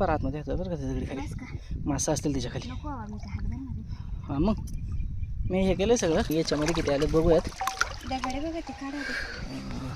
फार आतमध्ये येतं बरं का त्या दगडी खाली. मासा असतील तिच्या खाली. हां मग. मी हे केलं सगळं. याच्यामध्ये किती आले बघूयात.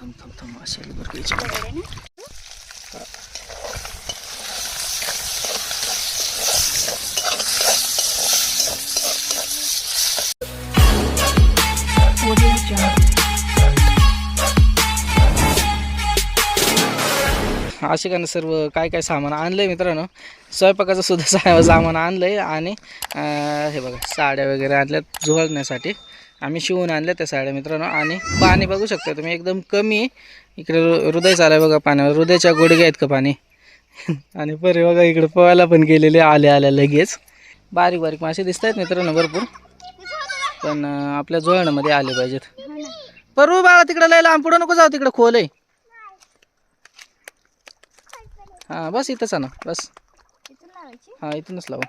थांब थांब थांब. असे आले बरं का याच्यामध्ये. असे का सर्व काय काय सामान आणलंय मित्रांनो. स्वयंपाकाचं सुद्धा सा सामान आणलंय आणि अं, हे बघा साड्या वगैरे आणल्यात झोळण्यासाठी आम्ही शिवून आणल्या त्या साड्या मित्रांनो. आणि पाणी बघू शकता तुम्ही एकदम कमी. आहे. इकडे हृदय चालय बघा पाण्यावर. हृदयाच्या गोडगे आहेत का पाणी? आणि परे बघा इकडे पोहायला पण गेलेले आले आल्या लगेच. बारीक बारीक मासे दिसत आहेत मित्रांनो भरपूर. पण आपल्या जोळण्यामध्ये आले पाहिजेत. हो परवा बाळा तिकडे लय लांब. पुढं नको जाऊ तिकडे खोल आहे. हां बस इथंच आहे ना बस. हां इथूनच लावा.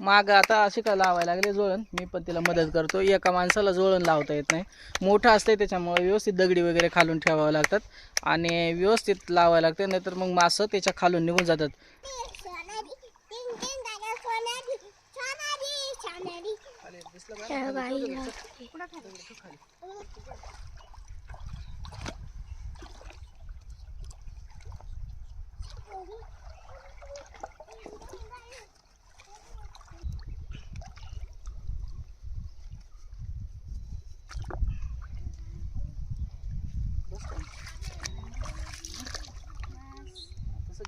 माग आता असे का लावायला लागले जोळण? मी पण तिला मदत करतो. एका माणसाला जोळण लावता येत नाही. मोठं असते त्याच्यामुळे व्यवस्थित दगडी वगैरे खालून ठेवावं लागतात. आणि व्यवस्थित लावायला लागते नाहीतर मग मासं त्याच्या खालून निघून जातात.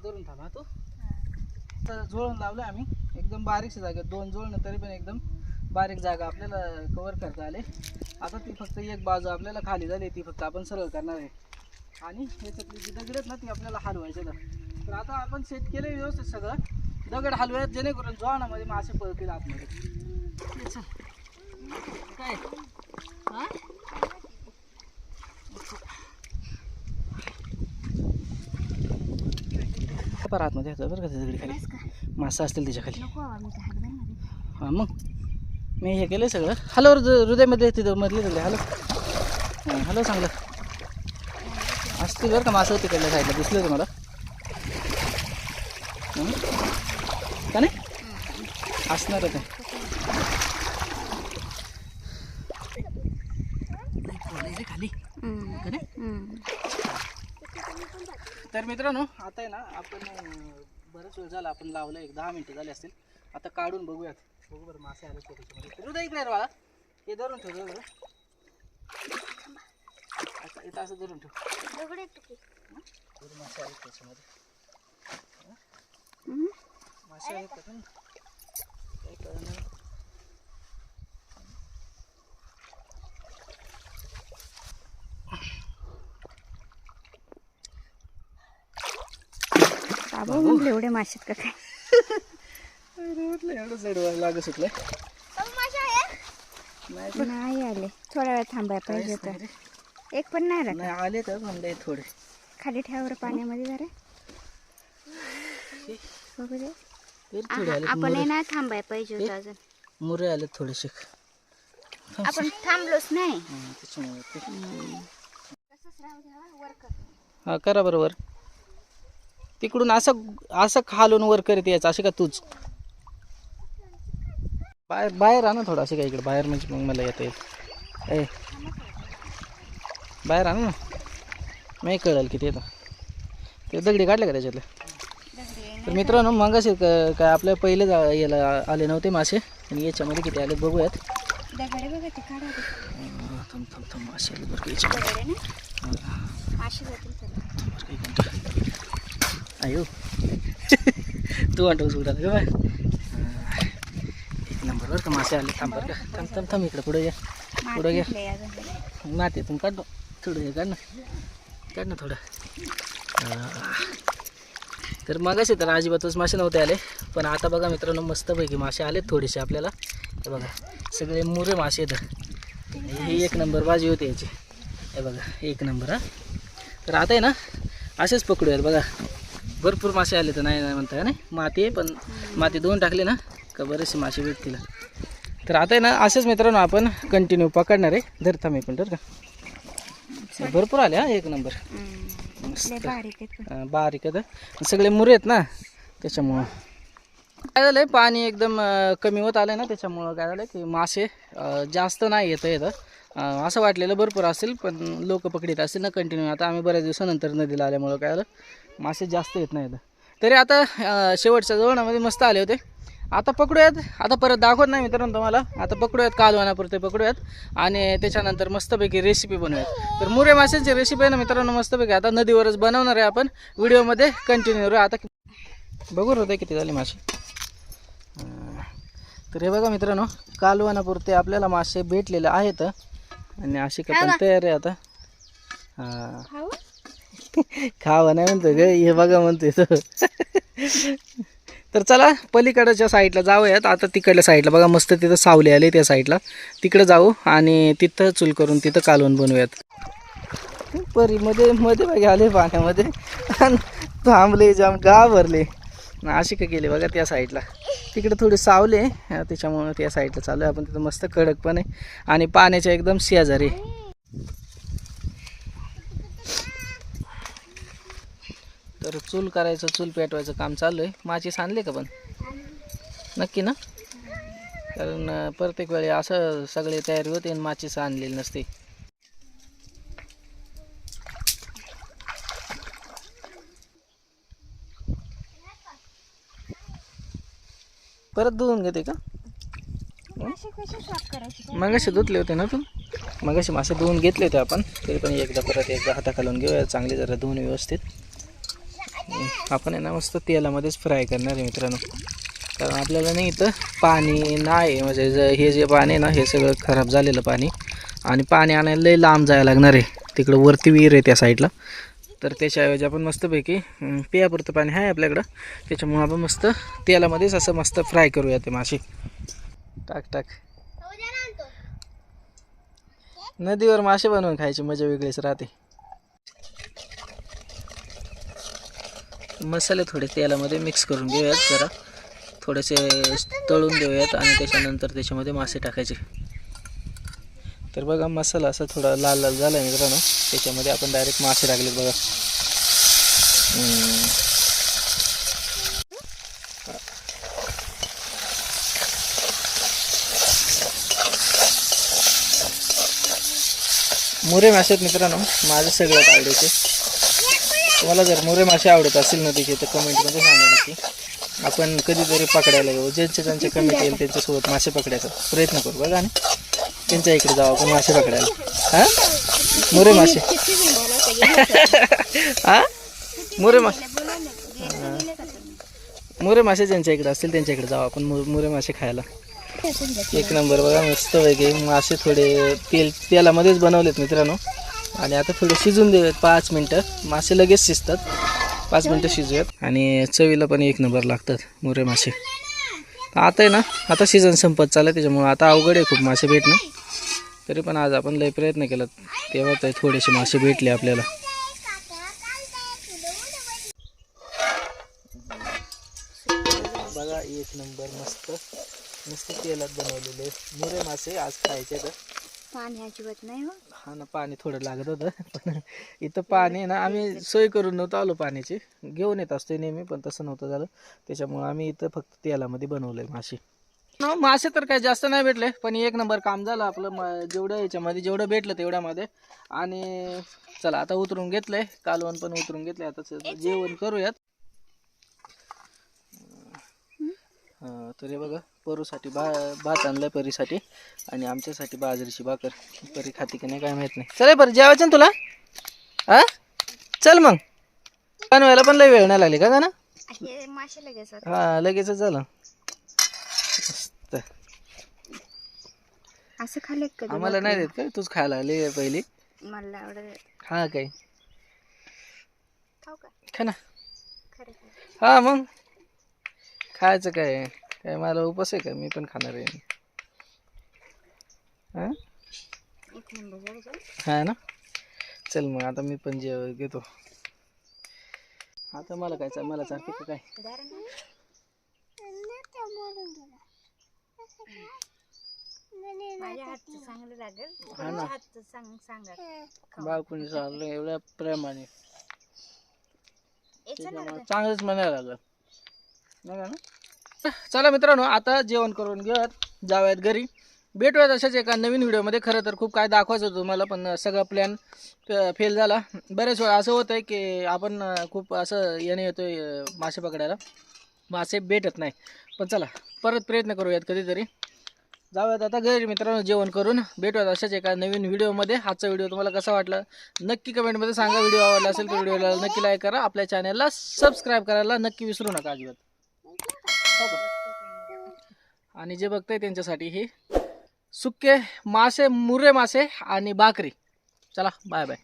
धरून थांबा तो. तर लावलं आम्ही. एकदम बारीकशी जागा दोन जोळणं तरी पण एकदम बारीक जागा आपल्याला कवर करता आले. आता ती फक्त एक बाजू आपल्याला खाली झाली ती फक्त आपण सरळ करणार आहे. आणि याच्यातली जी दगड आहेत ना ती आपल्याला हलवायचे तर आता आपण सेट केले व्यवस्थित सगळं. दगड हलवूयात जेणेकरून जोळणामध्ये मासे पळतील आतमध्ये. काय? हा? फार आतमध्ये बरं का दगडी खाली. मासा असतील तिच्या खाली. तर. हां मग? मी हे केलं सगळं. हॅलो हृदयामध्ये तिथं मधले तिथले हॅलो. हां हॅलो चांगलं. असतील बरं का मासं तिकडल्या साईडला दिसलं तुम्हाला? का नाही? असणारच आहे खाली. का नाही. तर मित्रांनो आता आहे ना आपण बरंच वेळ झाला आपण लावलं एक दहा मिनिटं झाले असतील. आता काढून बघूयात. बघू बरं मासे आले त्याच्यामध्ये. हृदय इकडे बाळा. हे धरून ठेव धरून असं- इथं असं धरून ठेव? बरं मासे आले त्याच्यामध्ये. मासे आले का? काही नाही. बाबा म्हटलं एवढे मासे आहेत का काय म्हटलं एवढं नाही आले थोडा वेळ थांबायला पाहिजे काहीच नाही होतं रे. एक पण नाही आले तर म्हणले थोडे खाली ठेवावर पाण्यामध्ये जरा बघू दे आपण आहे ना थांबायला पाहिजे होतं अजून. मुरे आले थोडेसे. आपण थांबलोच नाही. हं, कर बरोबर तिकडून असं असं खालून वर करत यायचं असे का तूच? बाहेर बाहेर आणा थोडं असे का इकडे बाहेर म्हणजे मग मला येता येईल. ए. बाहेर आणा ना. नाही कळेल किती येतं ते दगडी काढले का त्याच्यातले? दगडी तर मित्रांनो मग असे काय आपल्या पहिले जा- याला आले नव्हते मासे. आणि याच्यामध्ये किती आले बघूयात. थांब थांब थांब मासे आले बरं याच्यामध्ये. अयो तू वाटव सुद्धा का बाय एक नंबर बरं का मासे आले? थांब बरं का. थांब थांब थांब इकडे पुढे या. पुढे घ्या. मातीतून काढ. थोडं हे काढ ना. काढ ना थोडं. तर मगच येतं तर अजिबातच मासे नव्हते आले. पण आता बघा मित्रांनो मस्तपैकी मासे आले थोडेसे आपल्याला. हे बघा सगळे मुरे मासे आहेत. हे एक नंबर बाजी होती याची. हे बघा एक नंबर हा. तर आता आहे ना असेच पकडूयात बघा. भरपूर मासे आले तर नाही नाही म्हणता का नाही? माती आहे पण माती दोन टाकली ना का बरेचसे मासे भेटतील. तर आता आहे ना असेच मित्रांनो आपण कंटिन्यू पकडणार आहे. धर मी पण तर का. भरपूर आले हा एक नंबर. मस्त. बारीक आहेत पण अं, बारीक आहेत. सगळे मुरे आहेत ना? त्याच्यामुळं. काय झालं पाणी एकदम अं, कमी होत आलं ना त्याच्यामुळं काय झालं की मासे अं, जास्त नाही येतं येतं अं, असं वाटलेलं भरपूर असेल पण लोक पकडीत असतील ना कंटिन्यू आता आम्ही बऱ्याच दिवसानंतर नदीला आल्यामुळं काय झालं मासे जास्त येत नाहीत. तरी आता अं, शेवटच्या जवळामध्ये मस्त आले होते. आता पकडूयात. आता परत दाखवत नाही मित्रांनो तुम्हाला. आता पकडूयात कालवानापुरते पकडूयात. आणि त्याच्यानंतर मस्तपैकी रेसिपी बनवूयात. तर मुरे माशाची रेसिपी आहे ना मित्रांनो मस्तपैकी आता नदीवरच बनवणार आहे आपण. व्हिडिओमध्ये कंटिन्यू राहू आता बघू होते किती झाले मासे. तर हे बघा मित्रांनो कालवनापुरते आपल्याला मासे भेटलेले आहेत. आणि अशी का पण तयार आहे आता. हा. खावा. नाही म्हणतो ग हे बघा म्हणतोय तो. तर चला पलीकडच्या साईडला जाऊयात आता तिकडल्या साईडला बघा मस्त तिथं सावले आले त्या साईडला तिकडं जाऊ आणि तिथं चूल करून तिथं कालवण बनवूयात. परी मध्ये मध्ये बघा आले पाण्यामध्ये. थांबले जाम घाबरले. अशी का गेले बघा त्या साईडला तिकडे थोडे सावले अं, त्याच्यामुळं त्या साईडला चालू आहे आपण तिथं मस्त कडक पण आहे. आणि पाण्याच्या एकदम शेजारी तर चूल करायचं चूल पेटवायचं काम चालू आहे. माचीस आणले का पण? नक्की ना? कारण प्रत्येक वेळी असं सगळे तयारी होते आणि माचीस आणलेली नसते. परत धुवून घेते का? करायचे? मगाशी धुतले होते ना तू मगाशी मासे धुवून घेतले होते आपण. तरी पण एकदा परत एकदा हाता घालून घेऊया. चांगले जरा धुवून व्यवस्थित. आपण आहे ना मस्त तेलामध्येच फ्राय करणार आहे मित्रांनो. कारण आपल्याला नाही इथं पाणी नाही म्हणजे ज- हे जे पाणी आहे ना हे सगळं खराब झालेलं पाणी. आणि पाणी आणायला लई लांब जायला लागणार आहे. तिकडं वरती विहीर आहे त्या साईडला तर त्याच्याऐवजी आपण मस्तपैकी पियापुरतं पाणी आहे आपल्याकडं. त्याच्यामुळं आपण मस्त तेलामध्येच असं मस्त फ्राय करूया ते मासे. टाक टाक. नदीवर मासे बनवून खायची मजा वेगळीच राहते. मसाले थोडे तेलामध्ये मिक्स करून घेऊयात जरा. थोडेसे तळून घेऊयात आणि त्याच्यानंतर त्याच्यामध्ये मासे टाकायचे. तर बघा मसाला असा थोडा लाल लाल झाला आहे मित्रांनो. त्याच्यामध्ये आपण डायरेक्ट मासे टाकलेत बघा. मुरे मासे आहेत मित्रांनो माझे सगळ्यात आवडीचे. तुम्हाला जर मुरे मासे आवडत असतील नदीचे तर कमेंटमध्ये सांगा नक्की. आपण कधीतरी पकडायला जाऊ. ज्यांचे ज्यांचे कमेंट येईल त्यांच्यासोबत मासे पकडायचा प्रयत्न करू. बघा आणि त्यांच्या इकडे जाऊ आपण मासे पकडायला. हां? मुरे मासे. हां? मुरे मासे मुरे मासे ज्यांच्या इकडे असतील त्यांच्या इकडे जाऊ आपण. मु- मुरे मासे खायला. एक नंबर बघा मस्त वेगळे मासे थोडे तेल तेलामध्येच बनवलेत मित्रांनो. आणि आता थोडं शिजून देऊयात पाच मिनटं. मासे लगेच शिजतात. पाच मिनटं शिजूयात. आणि चवीला पण एक नंबर लागतात मुरे मासे. आता आहे ना आता सीझन संपत चाललं त्याच्यामुळं आता अवघड आहे खूप मासे भेटणं. तरी पण आज आपण लय प्रयत्न केला. तेव्हा तर थोडेसे मासे भेटले आपल्याला. बघा एक नंबर मस्त. मस्त तेलात बनवलेले मुरे मासे आज खायचे तर. पाणी अजिबात नाही हो. हा ना पाणी थोडं लागत होतं पण इथं पाणी आहे ना आम्ही सोय करून नव्हतो आलो पाण्याची. घेऊन येत असतो नेहमी पण तसं नव्हतं झालं. त्याच्यामुळे आम्ही इथं फक्त तेलामध्ये बनवलंय मासे. मासे तर काय जास्त नाही भेटले पण एक नंबर काम झालं आपलं म- जेवढं याच्यामध्ये जेवढं भेटलं तेवढ्यामध्ये. आणि चला आता उतरून घेतलंय कालवण पण उतरून घेतलंय आता जेवण करूयात हा, तर हे बघा परूसाठी बा भात आणलाय परीसाठी आणि आमच्यासाठी बाजरीची भाकर. परी खाती की नाही काय माहीत नाही. चल बरं जेवायचं ना तुला? हा चल मग. बनवायला पण लय वेळ नाही लागली का ना? लगेच. हा लगेचच झालं. असं आम्हाला नाही देत का? तूच खायला लागली पहिली. मला हा काय? खा ना. हा मग. खायचं काय? काय मला उपास आहे का? मी पण खाणार आहे. हा? हा ना? चल मग आता मी पण जेव घेतो. आता मला काय मला चालते का काय? हा बाळकुणी चाललं एवढ्या प्रेमाने चांगलंच म्हणायला लागलं. नाही ना? चला मित्रांनो आता जेवण करून घेऊयात. जाऊयात घरी. भेटूयात अशाच एका नवीन व्हिडिओमध्ये. खरं तर खूप काय दाखवायचं होतं तुम्हाला पण सगळा प्लॅन फेल झाला. बरेच वेळा असं होतं आहे की आपण खूप असं याने येतो मासे पकडायला. मासे भेटत नाही. पण चला परत प्रयत्न करूयात कधीतरी. जाऊयात आता घरी मित्रांनो जेवण करून. भेटूयात अशाच एका नवीन व्हिडिओमध्ये. आजचा व्हिडिओ तुम्हाला कसा वाटला नक्की कमेंटमध्ये सांगा. व्हिडिओ आवडला असेल तर व्हिडिओला नक्की लाईक करा. आपल्या चॅनलला सबस्क्राईब करायला नक्की विसरू नका अजिबात. आणि जे बघताय त्यांच्यासाठी हे सुके मासे मुर्रे मासे आणि भाकरी. चला बाय बाय